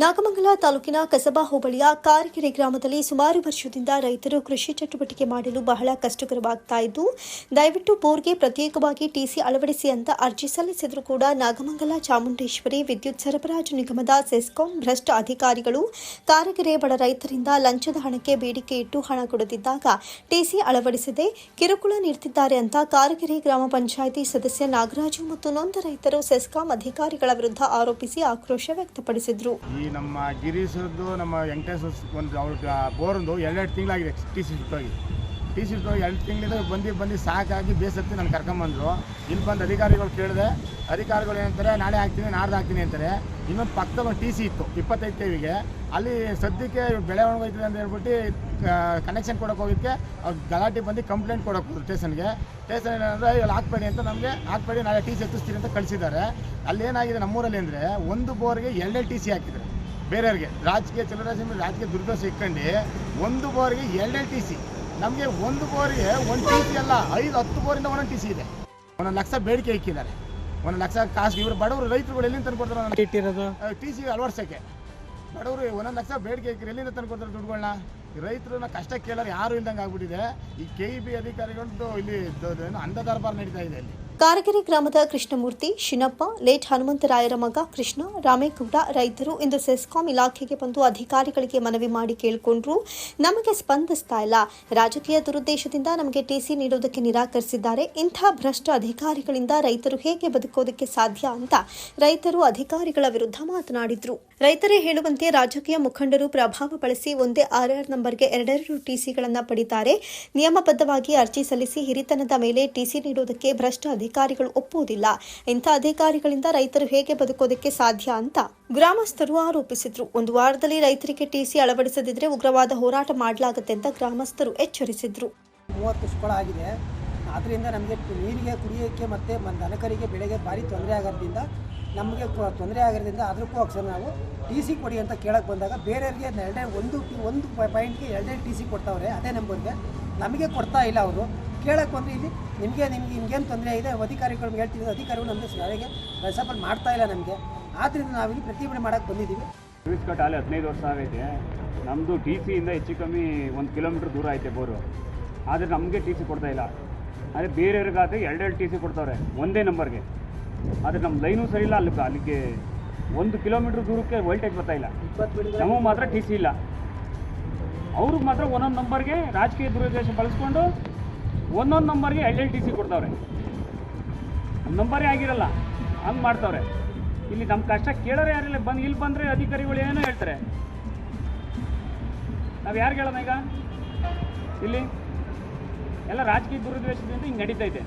ನಾಗಮಂಗಲ ತಾಲೂಕಿನ ಕಸಬಾ ಹೋಬಳಿಯ ಕಾರಕೆರೆ ಗ್ರಾಮದಲ್ಲಿ ಸುಮಾರು ವರ್ಷದಿಂದ ರೈತರು ಕೃಷಿ ಚಟುವಟಿಕೆ ಮಾಡಲು ಬಹಳ ಕಷ್ಟಕರವಾಗ್ತಾ ಇದ್ದು, ದಯವಿಟ್ಟು ಬೋರ್ಗೆ ಪ್ರತ್ಯೇಕವಾಗಿ ಟಿಸಿ ಅಳವಡಿಸಿ ಅಂತ ಅರ್ಜಿ ಸಲ್ಲಿಸಿದರೂ ಕೂಡ ನಾಗಮಂಗಲ ಚಾಮುಂಡೇಶ್ವರಿ ವಿದ್ಯುತ್ ಸರಬರಾಜು ನಿಗಮದ ಸೆಸ್ಕಾಂ ಭ್ರಷ್ಟ ಅಧಿಕಾರಿಗಳು ಕಾರಕೆರೆ ಬಡ ರೈತರಿಂದ ಲಂಚದ ಹಣಕ್ಕೆ ಬೇಡಿಕೆ ಇಟ್ಟು ಹಣ ಕೊಡದಿದ್ದಾಗ ಟಿಸಿ ಅಳವಡಿಸದೆ ಕಿರುಕುಳ ನೀಡುತ್ತಿದ್ದಾರೆ ಅಂತ ಕಾರಕೆರೆ ಗ್ರಾಮ ಪಂಚಾಯಿತಿ ಸದಸ್ಯ ನಾಗರಾಜು ಮತ್ತು ನೊಂದ ರೈತರು ಸೆಸ್ಕಾಂ ಅಧಿಕಾರಿಗಳ ವಿರುದ್ಧ ಆರೋಪಿಸಿ ಆಕ್ರೋಶ ವ್ಯಕ್ತಪಡಿಸಿದರು. ಈ ನಮ್ಮ ಗಿರೀಶದ್ದು ನಮ್ಮ ವೆಂಕಟೇಶ್ ಒಂದು ಅವ್ರ ಬೋರೊಂದು ಎರಡೆರಡು ತಿಂಗಳಾಗಿದೆ ಟಿ ಸಿ ಹೋಗಿ ಟಿ ಸಿ ಹೋಗಿ ಎರಡು ತಿಂಗಳಿಂದ ಬಂದು ಬಂದು ಸಾಕಾಗಿ ಬೇಸತ್ತಿ ನಾನು ಕರ್ಕೊಂಬಂದರು. ಇಲ್ಲಿ ಬಂದು ಅಧಿಕಾರಿಗಳು ಕೇಳಿದೆ, ಅಧಿಕಾರಿಗಳು ಏನಂತಾರೆ, ನಾಳೆ ಹಾಕ್ತೀನಿ, ನಾಡ್ದು ಹಾಕ್ತೀನಿ ಅಂತಾರೆ. ಇನ್ನೊಂದು ಪಕ್ಕದ ಒಂದು ಟಿ ಸಿ ಇತ್ತು, ಇಪ್ಪತ್ತೈದು ಕೆ ಅಲ್ಲಿ ಸದ್ಯಕ್ಕೆ ಬೆಳೆ ಒಣಗೋಯ್ತದೆ ಅಂತ ಹೇಳ್ಬಿಟ್ಟು ಕನೆಕ್ಷನ್ ಕೊಡೋಕೆ ಹೋಗಿದ್ದಕ್ಕೆ ಅವ್ರು ಗಲಾಟೆ ಬಂದು ಕಂಪ್ಲೇಂಟ್ ಕೊಡೋಕೆ ಹೋದ್ರು ಸ್ಟೇಷನ್ಗೆ. ಸ್ಟೇಷನ್ ಏನಂದರೆ ಇಲ್ಲಿ ಹಾಕ್ಬೇಡಿ ಅಂತ ನಮಗೆ, ಹಾಕ್ಬೇಡಿ, ನಾಳೆ ಟಿ ಸಿ ಎತ್ತಿಸ್ತೀರಿ ಅಂತ ಕಳಿಸಿದ್ದಾರೆ. ಅಲ್ಲಿ ಏನಾಗಿದೆ ನಮ್ಮೂರಲ್ಲಿ ಅಂದರೆ, ಒಂದು ಬೋರ್ಗೆ ಎರಡೇ ಟಿ ಸಿ ಹಾಕಿದ್ದಾರೆ ಬೇರೆಯವ್ರಿಗೆ. ರಾಜಕೀಯ ಚಲರಾಜ ರಾಜಕೀಯ ದುರ್ದೋಷ ಇಟ್ಕೊಂಡು ಒಂದು ಬೋರಿಗೆ ಎರಡೆರಡು ಟಿ ಸಿ ನಮಗೆ ಒಂದು ಬೋರ್ಗೆ ಒಂದು ಟಿ ಸಿ ಅಲ್ಲ ಐದು ಹತ್ತು ಬೋರಿಂದ ಒಂದೊಂದು ಟಿ ಸಿ ಇದೆ. ಒಂದೊಂದು ಲಕ್ಷ ಬೇಡಿಕೆ ಇಕ್ಕಿದ್ದಾರೆ. ಒಂದು ಲಕ್ಷ ಕಾಸು ಇವರು ಬಡವರು ರೈತರುಗಳು ಎಲ್ಲಿಂದ ತಂದು ಕೊಡ್ತಾರೆ ಇಟ್ಟಿರೋದು? ಟಿ ಸಿ ಅಳವಡಿಸೋಕ್ಕೆ. ಬಡವರು ಒಂದೊಂದು ಲಕ್ಷ ಬೇಡಿಕೆ ಇಕ್ಕಿ ಎಲ್ಲಿಂದ ತಂದು ಕೊಡ್ತಾರೆ ದುಡ್ಡುಗಳನ್ನ ರೈತರನ್ನ ಕಷ್ಟ ಕೇಳೋರು ಯಾರು ಇಲ್ದಂಗೆ ಆಗ್ಬಿಟ್ಟಿದೆ. ಈ ಕೆ ಇ ಬಿ ಅಧಿಕಾರಿಗಳದ್ದು ಇಲ್ಲಿ ದ- ದ- ಅಂಧ ದರ್ಬಾರ್ ನಡೀತಾ ಇದೆ ಇಲ್ಲಿ ಕಾರಗೆರೆ ಗ್ರಾಮದ ಕೃಷ್ಣಮೂರ್ತಿ ಶಿನಪ್ಪ, ಲೇಟ್ ಹನುಮಂತರಾಯರ ಮಗ ಕೃಷ್ಣ, ರಾಮೇಗೌಡ ರೈತರು ಇಂದು ಸೆಸ್ಕಾಂ ಇಲಾಖೆಗೆ ಬಂದು ಅಧಿಕಾರಿಗಳಿಗೆ ಮನವಿ ಮಾಡಿ ಕೇಳಿಕೊಂಡ್ರು. ನಮಗೆ ಸ್ಪಂದಿಸ್ತಾ ಇಲ್ಲ. ರಾಜಕೀಯ ದುರುದ್ದೇಶದಿಂದ ನಮಗೆ ಟಿಸಿ ನೀಡುವುದಕ್ಕೆ ನಿರಾಕರಿಸಿದ್ದಾರೆ. ಇಂಥ ಭ್ರಷ್ಟ ಅಧಿಕಾರಿಗಳಿಂದ ರೈತರು ಹೇಗೆ ಬದುಕೋದಕ್ಕೆ ಸಾಧ್ಯ ಅಂತ ರೈತರು ಅಧಿಕಾರಿಗಳ ವಿರುದ್ಧ ಮಾತನಾಡಿದ್ರು. ರೈತರೇ ಹೇಳುವಂತೆ ರಾಜಕೀಯ ಮುಖಂಡರು ಪ್ರಭಾವ ಬಳಸಿ ಒಂದೇ ಆರ್ಆರ್ ನಂಬರ್ಗೆ ಎರಡೆರಡು ಟಿಸಿಗಳನ್ನು ಪಡಿತಾರೆ. ನಿಯಮಬದ್ಧವಾಗಿ ಅರ್ಜಿ ಸಲ್ಲಿಸಿ ಹಿರಿತನದ ಮೇಲೆ ಟಿಸಿ ನೀಡುವುದಕ್ಕೆ ಭ್ರಷ್ಟ ಅಧಿಕಾರಿಗಳು ಒಪ್ಪುವುದಿಲ್ಲ. ಇಂಥ ಅಧಿಕಾರಿಗಳಿಂದ ರೈತರು ಹೇಗೆ ಬದುಕೋದಕ್ಕೆ ಸಾಧ್ಯ ಅಂತ ಗ್ರಾಮಸ್ಥರು ಆರೋಪಿಸಿದ್ರು. ಒಂದು ವಾರದಲ್ಲಿ ರೈತರಿಗೆ ಟಿಸಿ ಅಳವಡಿಸದಿದ್ರೆ ಉಗ್ರವಾದ ಹೋರಾಟ ಮಾಡಲಾಗುತ್ತೆ ಅಂತ ಗ್ರಾಮಸ್ಥರು ಎಚ್ಚರಿಸಿದ್ರು. ಮೂವತ್ತು ಆಗಿದೆ. ಆದ್ದರಿಂದ ನಮಗೆ ನೀರಿಗೆ ಕುಡಿಯೋಕ್ಕೆ ಮತ್ತು ದನಕರಿಗೆ ಬೆಳೆಗೆ ಭಾರಿ ತೊಂದರೆ ಆಗೋದ್ರಿಂದ, ನಮಗೆ ತೊಂದರೆ ಆಗಿರೋದ್ರಿಂದ ಅಕ್ಷರ ನಾವು ಟಿ ಸಿ ಕೊಡಿ ಅಂತ ಕೇಳಕ್ಕೆ ಬಂದಾಗ ಬೇರೆಯವ್ರಿಗೆ ಎರಡೇ ಒಂದು ಒಂದು ಪಾಯಿಂಟ್ಗೆ ಎರಡನೇ ಟಿ ಸಿ ಕೊಡ್ತಾವ್ರೆ ಅದೇ ನಂಬರ್ಗೆ ನಮಗೆ ಕೊಡ್ತಾ ಇಲ್ಲ ಅವರು. ಕೇಳಕ್ಕೆ ಬಂದರೆ ಇಲ್ಲಿ. ನಿಮಗೆ ನಿಮ್ಗೆ ನಿಮ್ಗೇನು ತೊಂದರೆ ಇದೆ? ಅಧಿಕಾರಿಗಳು ಹೇಳ್ತಿದ್ರು ಅಧಿಕಾರಿಗಳು ನಮಗೆ ಸರಿಯಾಗಿ ರೆಸಪಲ್ ಮಾಡ್ತಾ ಇಲ್ಲ ನಮಗೆ. ಆದ್ದರಿಂದ ನಾವಿಲ್ಲಿ ಪ್ರತಿಭಟನೆ ಮಾಡೋಕ್ಕೆ ಬಂದಿದ್ದೀವಿ. ಸರ್ವಿಸ್ ಕಟ್ ಅಲ್ಲಿ ಹದಿನೈದು ವರ್ಷ ಆಗೈತೆ. ನಮ್ಮದು ಟಿ ಸಿಯಿಂದ ಹೆಚ್ಚು ಕಮ್ಮಿ ಒಂದು ಕಿಲೋಮೀಟ್ರ್ ದೂರ ಐತೆ ಬೋರು. ಆದರೆ ನಮಗೆ ಟಿ ಸಿ ಕೊಡ್ತಾ ಇಲ್ಲ. ಆದರೆ ಬೇರೆಯವ್ರಿಗಾದ್ರೆ ಎರಡೆರಡು ಟಿ ಸಿ ಕೊಡ್ತಾವ್ರೆ ಒಂದೇ ನಂಬರ್ಗೆ. ಆದರೆ ನಮ್ಮ ಲೈನು ಸರಿ ಇಲ್ಲ ಅಲ್ಲಿ ಅಲ್ಲಿಗೆ ಒಂದು ಕಿಲೋಮೀಟ್ರ್ ದೂರಕ್ಕೆ ವೋಲ್ಟೇಜ್ ಬರ್ತಾ ಇಲ್ಲ. ನಮಗೆ ಮಾತ್ರ ಟಿ ಸಿ ಇಲ್ಲ. ಅವ್ರಿಗೆ ಮಾತ್ರ ಒಂದೊಂದು ನಂಬರ್ಗೆ ರಾಜಕೀಯ ದುರುದ್ದೇಶ ಬಳಸ್ಕೊಂಡು ಒಂದೊಂದು ನಂಬರ್ಗೆ ಎರಡೆರಡು ಟಿ ಸಿ ಕೊಡ್ತಾವ್ರೆ. ನಂಬರೇ ಆಗಿರಲ್ಲ, ಹಂಗೆ ಮಾಡ್ತಾವ್ರೆ. ಇಲ್ಲಿ ನಮ್ಮ ಕಷ್ಟ ಕೇಳೋರೆ ಯಾರಿಲ್ಲ ಬಂದು ಇಲ್ಲಿ ಬಂದರೆ ಅಧಿಕಾರಿಗಳು ಏನೋ ಹೇಳ್ತಾರೆ. ನಾವು ಯಾರು ಹೇಳೋಣ ಈಗ? ಇಲ್ಲಿ? ಎಲ್ಲ ರಾಜಕೀಯ ದುರುದ್ದೇಶದಿಂದ ಹಿಂಗೆ ನಡೀತೈತೆ.